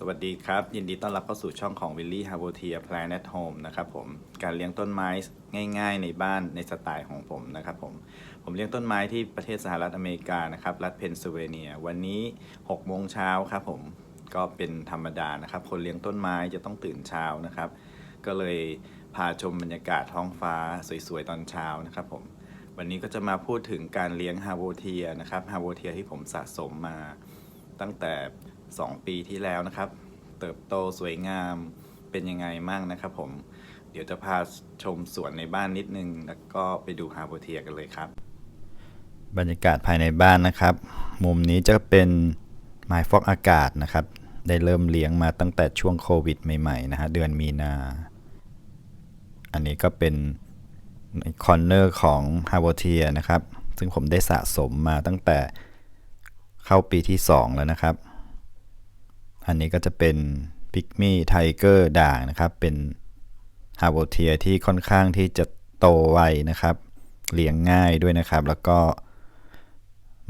สวัสดีครับ ยินดีต้อนรับเข้าสู่ช่องของ Willy h a r b o t i a Plan at Home นะครับผมการเลี้ยงต้นไม้ง่าย ๆ ในบ้านในสไตล์ของผมนะครับผม ผมเลี้ยงต้นไม้ที่ประเทศสหรัฐอเมริกานะครับ รัฐเพนซิลเวเนีย วันนี้6โมงเช้าครับผมก็เป็นธรรมดานะครับ คนเลี้ยงต้นไม้จะต้องตื่นเช้านะครับ ก็เลยพาชมบรรยากาศท้องฟ้าสวยๆ ตอนเช้านะครับผมวันนี้ก็จะมาพูดถึงการเลี้ยงฮาโบเทียนะครับฮาโบเทียที่ผมสะสมมาตั้งแต่ 2 ปีที่แล้วนะครับ เติบโตสวยงามเป็นยังไงมั่งนะครับผม เดี๋ยวจะพาชมสวนในบ้านนิดนึง แล้วก็ไปดูฮาร์โบเทียกันเลยครับ บรรยากาศภายในบ้านนะครับ มุมนี้จะเป็นไม้ฟอกอากาศนะครับ ได้เริ่มเลี้ยงมาตั้งแต่ช่วงโควิดใหม่ ๆ นะฮะเดือนมีนา อันนี้ก็เป็นคอนเนอร์ของฮาร์โบเทียนะครับ ซึ่งผมได้สะสมมาตั้งแต่เข้าปีที่ 2 แล้วนะครับ อันนี้ก็จะเป็นพิกมี่ไทเกอร์ด่างนะครับ เป็นฮาร์โบเทียที่ค่อนข้างที่จะโตไวนะครับ เลี้ยงง่ายด้วยนะครับ แล้วก็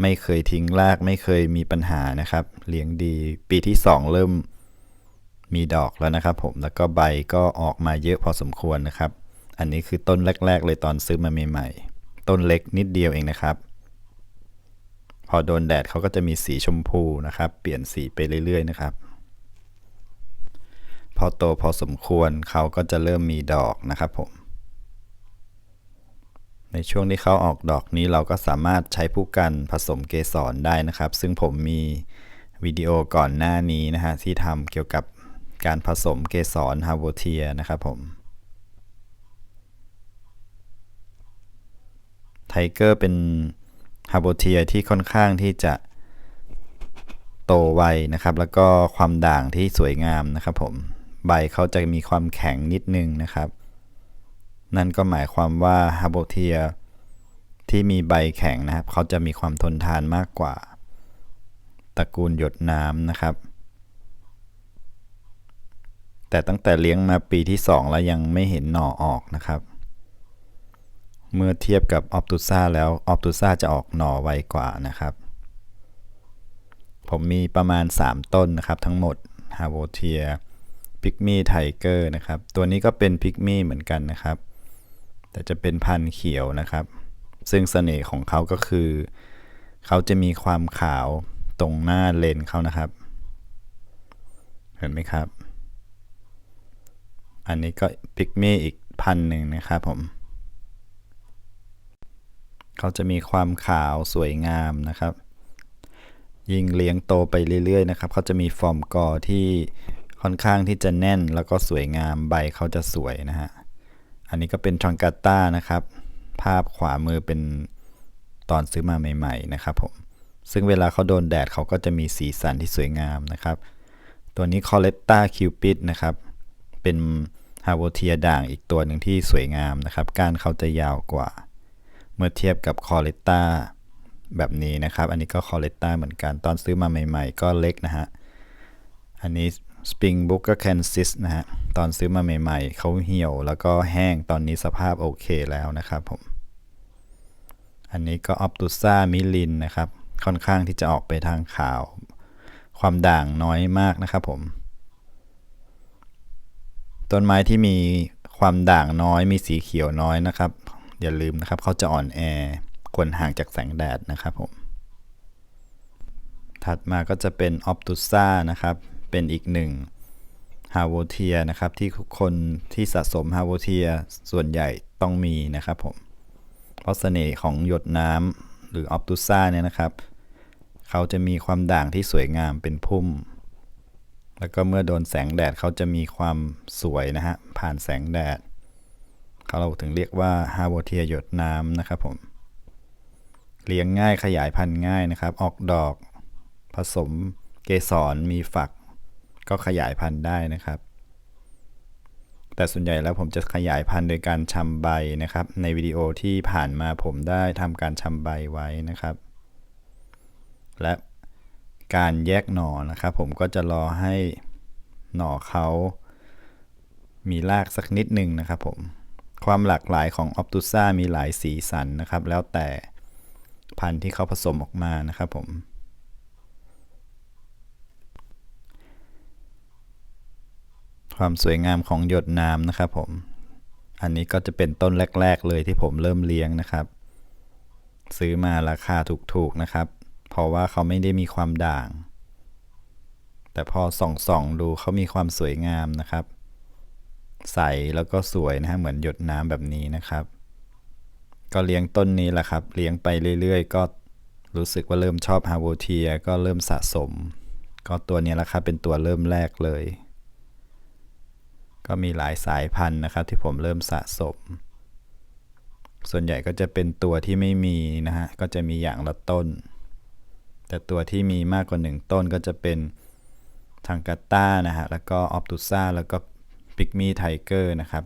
ไม่เคยทิ้งรากไม่เคยมีปัญหานะครับ เลี้ยงดีปีที่ 2 เริ่มมีดอกแล้วนะครับ ผมแล้วก็ใบก็ออกมาเยอะพอสมควรนะครับ อันนี้คือต้นแรก ๆ เลยตอนซื้อมาใหม่ๆต้นเล็กนิดเดียวเองนะครับ พอโดนแดดเขาก็จะมีสีชมพูนะครับ เปลี่ยนสีไปเรื่อย ๆ นะครับ พอโตพอสมควรเขาก็จะเริ่มมีดอกนะครับผม ในช่วงที่เขาออกดอกนี้เราก็สามารถใช้ผู้กันผสมเกสรได้นะครับ ซึ่งผมมีวิดีโอก่อนหน้านี้นะฮะที่ทำเกี่ยวกับการผสมเกสรฮาร์โบเทียนะครับผมไทเกอร์เป็นฮาร์โบเทียที่ค่อนข้างที่จะโตไวนะครับ แล้วก็ความด่างที่สวยงามนะครับผม ใบเขาจะมีความแข็งนิดนึงนะครับ นั่นก็หมายความว่าฮาร์โบเทียที่มีใบแข็งนะครับ เขาจะมีความทนทานมากกว่า ตระกูลหยดน้ำนะครับ แต่ตั้งแต่เลี้ยงมาปีที่ 2 แล้วยังไม่เห็นหน่อออกนะครับ เมื่อเทียบกับออปตุซ่าแล้วออปตุซ่าจะออกหน่อไวกว่านะครับ ผมมีประมาณ 3 ต้นนะครับทั้งหมดฮาโวเทีย พิกมี่ไทเกอร์นะครับ ตัวนี้ก็เป็นพิกมี่เหมือนกันนะครับ แต่จะเป็นพันธุ์เขียวนะครับ ซึ่งเสน่ห์ของเขาก็คือ เขาจะมีความขาวตรงหน้าเลนเขานะครับ เห็นไหมครับ อันนี้ก็พิกมี่อีกพันหนึ่งนะครับผม เขาจะมีความขาวสวยงามนะครับ ยิ่งเลี้ยงโตไปเรื่อยๆนะครับ เขาจะมีฟอร์มกอที่ ค่อนข้างที่จะแน่นแล้วก็สวยงามใบเขาจะสวยนะฮะ อันนี้ก็เป็นทรังกาต้านะครับ ภาพขวามือเป็นตอนซื้อมาใหม่ ๆ นะครับผม ซึ่งเวลาเขาโดนแดดเขาก็จะมีสีสันที่สวยงามนะครับ ตัวนี้คอเลตตาคิวปิดนะครับ เป็นฮาโวเทียด่างอีกตัวหนึ่งที่สวยงามนะครับ กานเขาจะยาวกว่า เมื่อเทียบกับคอเลตตาแบบนี้นะครับ อันนี้ก็คอเลตตาเหมือนกัน ตอนซื้อมาใหม่ ๆ ก็เล็กนะฮะ อันนี้ Spring Booker Kansas นะฮะ ตอนซื้อมาใหม่ๆ เขาเหี่ยวแล้วก็แห้งตอนนี้สภาพโอเคแล้วนะครับผม อันนี้ก็ Optusa Milin นะครับ ค่อนข้างที่จะออกไปทางขาว ความด่างน้อยมากนะครับผม ต้นไม้ที่มีความด่างน้อยมีสีเขียวน้อยนะครับ อย่าลืมนะครับเขาจะอ่อนแอควรห่างจากแสงแดดนะครับผม ถัดมาก็จะเป็น Optusa นะครับ เป็นอีกหนึ่งฮาโวเทียนะครับ ที่ทุกคนที่สะสมฮาโวเทียส่วนใหญ่ต้องมีนะครับผม เพราะเสน่ห์ของหยดน้ำหรือ Optusa เนี่ยนะครับ เขาจะมีความด่างที่สวยงามเป็นพุ่ม แล้วก็เมื่อโดนแสงแดดเขาจะมีความสวยนะฮะผ่านแสงแดด เขาเราถึงเรียกว่าฮาโวเทียหยดน้ำนะครับผมเลี้ยงง่ายขยายพันธุ์ง่ายนะครับ ออกดอก ผสมเกสรมีฝัก ก็ขยายพันธุ์ได้นะครับ แต่ส่วนใหญ่แล้วผมจะขยายพันธุ์โดยการชำใบนะครับ ในวิดีโอที่ผ่านมาผมได้ทำการชำใบไว้นะครับ และการแยกหน่อนะครับ ผมก็จะรอให้หน่อเขามีรากสักนิดหนึ่งนะครับผมความหลากหลายของออปตุซ่ามีหลายสีสันนะครับ แล้วแต่พันธุ์ที่เขาผสมออกมานะครับผม ความสวยงามของหยดน้ำนะครับผม อันนี้ก็จะเป็นต้นแรก ๆ เลยที่ผมเริ่มเลี้ยงนะครับ ซื้อมาราคาถูกๆนะครับ เพราะว่าเขาไม่ได้มีความด่าง แต่พอส่องๆดูเขามีความสวยงามนะครับ ใสแล้วก็สวยนะฮะเหมือนหยดน้ำแบบนี้นะครับ ก็เลี้ยงต้นนี้แหละครับ เลี้ยงไปเรื่อยๆ ก็รู้สึกว่าเริ่มชอบฮาโวเทียก็เริ่มสะสม ก็ตัวนี้แหละครับเป็นตัวเริ่มแรกเลย ก็มีหลายสายพันธุ์นะครับ ที่ผมเริ่มสะสม ส่วนใหญ่ก็จะเป็นตัวที่ไม่มีนะฮะ ก็จะมีอย่างละต้น แต่ตัวที่มีมากกว่าหนึ่งต้นก็จะเป็นทางกาต้านะฮะ แล้วก็ออปตุซ่า แล้วก็ปิกมี่ไทเกอร์นะครับ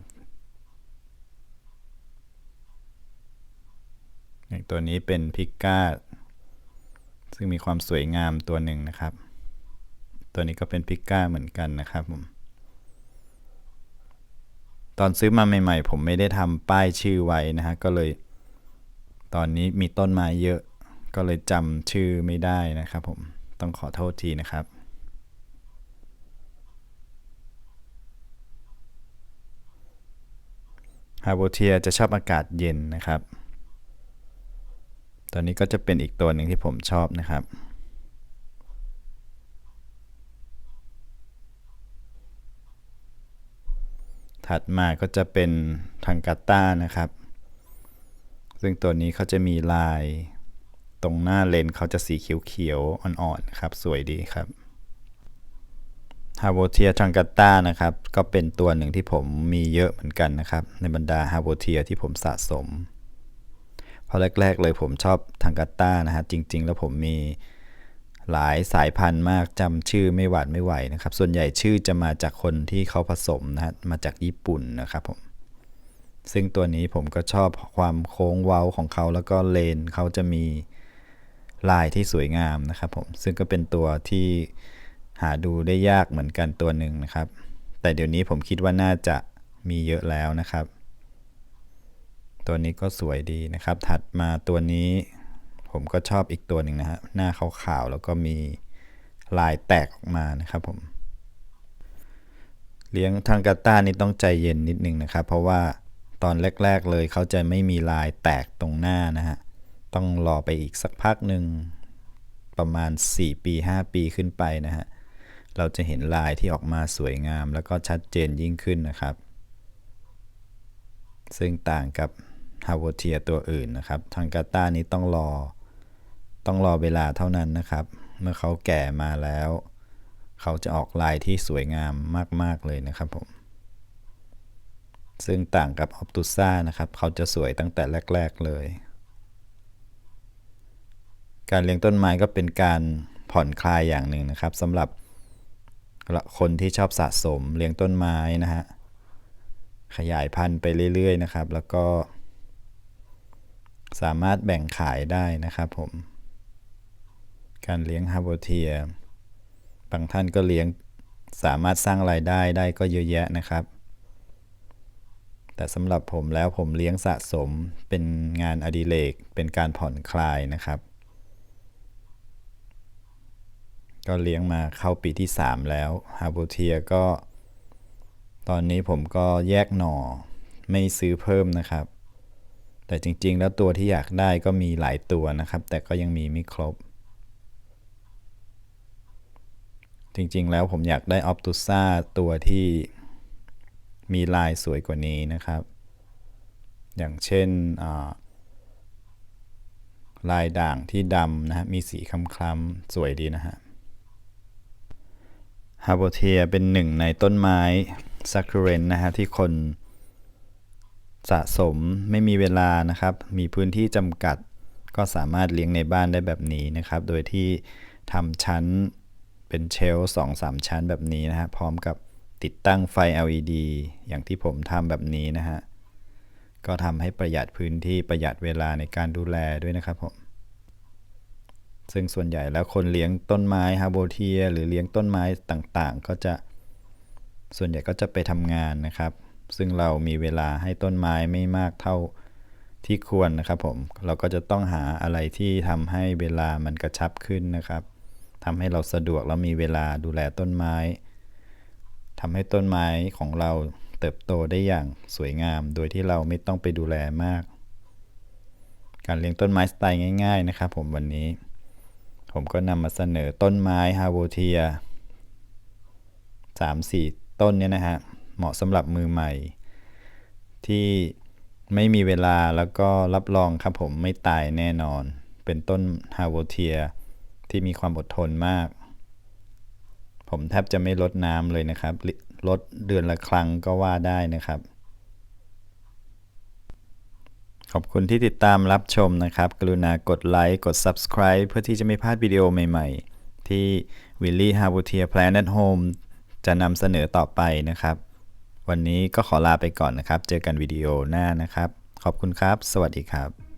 อย่างตัวนี้เป็นพิก้าซึ่งมีความสวยงามตัวหนึ่งนะครับ ตัวนี้ก็เป็นพิก้าเหมือนกันนะครับผม ตอนซื้อมาใหม่ ๆ ผมไม่ได้ทำป้ายชื่อไว้นะฮะ ก็เลย ตอนนี้มีต้นไม้เยอะ ก็เลยจำชื่อไม่ได้นะครับผม ต้องขอโทษทีนะครับฮาโบเทียจะชอบอากาศเย็นนะครับ ตอนนี้ก็จะเป็นอีกตัวหนึ่งที่ผมชอบนะครับ ถัดมาก็จะเป็นทางกาต้านะครับ ซึ่งตัวนี้เขาจะมีลายตรงหน้าเลนเขาจะสีเขียวๆอ่อนๆครับ สวยดีครับฮาโบเทียทังกาต้านะครับ ก็เป็นตัวหนึ่งที่ผมมีเยอะเหมือนกันนะครับ ในบรรดาฮาโบเทียที่ผมสะสมพราะแรก ๆ เลยผมชอบทังกาต้านะฮะจริง ๆ แล้วผมมี หลายสายพันธุ์มากจำชื่อไม่หวาดไม่ไหวนะครับ ส่วนใหญ่ชื่อจะมาจากคนที่เขาผสมนะฮะมาจากญี่ปุ่นนะครับผมซึ่งตัวนี้ผมก็ชอบความโค้งเว้าของเขาแล้วก็เลนเขาจะมีลายที่สวยงามนะครับผมซึ่งก็เป็นตัวที่หาดูได้ยากเหมือนกันตัวหนึ่งนะครับ แต่เดี๋ยวนี้ผมคิดว่าน่าจะมีเยอะแล้วนะครับ ตัวนี้ก็สวยดีนะครับ ถัดมาตัวนี้ ผมก็ชอบอีกตัวหนึ่งนะฮะหน้าขาวๆแล้วก็มีลายแตกออกมานะครับผม เลี้ยงทางกาต้านี่ต้องใจเย็นนิดนึงนะครับ เพราะว่าตอนแรก ๆ เลยเขาจะไม่มีลายแตกตรงหน้านะฮะต้องรอไปอีกสักพักหนึ่งประมาณ 4 ปี 5 ปีขึ้นไปนะฮะเราจะเห็นลายที่ออกมาสวยงาม แล้วก็ชัดเจนยิ่งขึ้นนะครับ ซึ่งต่างกับฮาวเทียตัวอื่นนะครับ ทางกาต้านี้ต้องรอ ต้องรอเวลาเท่านั้นนะครับ เมื่อเขาแก่มาแล้ว เขาจะออกลายที่สวยงามมาก ๆ เลยนะครับผม ซึ่งต่างกับออปตุซ่านะครับ เขาจะสวยตั้งแต่แรก ๆ เลย การเลี้ยงต้นไม้ก็เป็นการผ่อนคลายอย่างหนึ่งนะครับสำหรับคนที่ชอบสะสมเลี้ยงต้นไม้นะฮะ ขยายพันธุ์ไปเรื่อย ๆ นะครับ แล้วก็ สามารถแบ่งขายได้นะครับผม การเลี้ยงฮาโบเทียบางท่านก็เลี้ยงสามารถสร้างรายได้ได้ก็เยอะแยะนะครับ แต่สำหรับผมแล้วผมเลี้ยงสะสมเป็นงานอดิเรกเป็นการผ่อนคลายนะครับ ก็เลี้ยงมาเข้าปีที่ 3 แล้วฮาโบเทียก็ ตอนนี้ผมก็แยกหน่อไม่ซื้อเพิ่มนะครับ แต่จริงๆ แล้วตัวที่อยากได้ก็มีหลายตัวนะครับ แต่ก็ยังมีไม่ครบ จริงๆ แล้วผมอยากได้ออปตุซ่าตัวที่มีลายสวยกว่านี้นะครับ อย่างเช่นลายด่างที่ดำนะฮะ มีสีคล้ำๆ สวยดีนะฮะฮาโบเทียเป็นหนึ่งในต้นไม้ซักคูเรนนะฮะ ที่คนสะสมไม่มีเวลานะครับ มีพื้นที่จำกัดก็สามารถเลี้ยงในบ้านได้แบบนี้นะครับ โดยที่ทำชั้น เป็นเชลสองสามชั้นแบบนี้นะฮะ พร้อมกับติดตั้งไฟ LED อย่างที่ผมทำแบบนี้นะฮะ ก็ทำให้ประหยัดพื้นที่ประหยัดเวลาในการดูแลด้วยนะครับผม ซึ่งส่วนใหญ่แล้วคนเลี้ยงต้นไม้ฮาโบเทีย หรือเลี้ยงต้นไม้ต่างๆ ก็จะส่วนใหญ่ก็จะไปทำงานนะครับ ซึ่งเรามีเวลาให้ต้นไม้ไม่มากเท่าที่ควรนะครับผม เราก็จะต้องหาอะไรที่ทำให้เวลามันกระชับขึ้นนะครับ ทำให้เราสะดวกแล้วมีเวลาดูแลต้นไม้ทำให้ต้นไม้ของเราเติบโตได้อย่างสวยงาม โดยที่เราไม่ต้องไปดูแลมาก การเลี้ยงต้นไม้สไตล์ง่าย ๆ นะครับผมวันนี้ ผมก็นำมาเสนอต้นไม้ฮาโวเทียสามสี่ต้นเนี่ยนะฮะเหมาะสำหรับมือใหม่ ที่ไม่มีเวลาแล้วก็รับรองครับผมไม่ตายแน่นอน เป็นต้นฮาโวเทีย ที่มีความอดทนมาก ผมแทบจะไม่ลดน้ำเลยนะครับ ลดเดือนละครั้งก็ว่าได้นะครับ ขอบคุณที่ติดตามรับชมนะครับ กรุณากดไลค์ กด Subscribe เพื่อที่จะไม่พลาดวิดีโอใหม่ๆ ที่ Willy h a v o t i e r Planet Home จะนำเสนอต่อไปนะครับ วันนี้ก็ขอลาไปก่อนนะครับ เจอกันวิดีโอหน้านะครับ ขอบคุณครับ สวัสดีครับ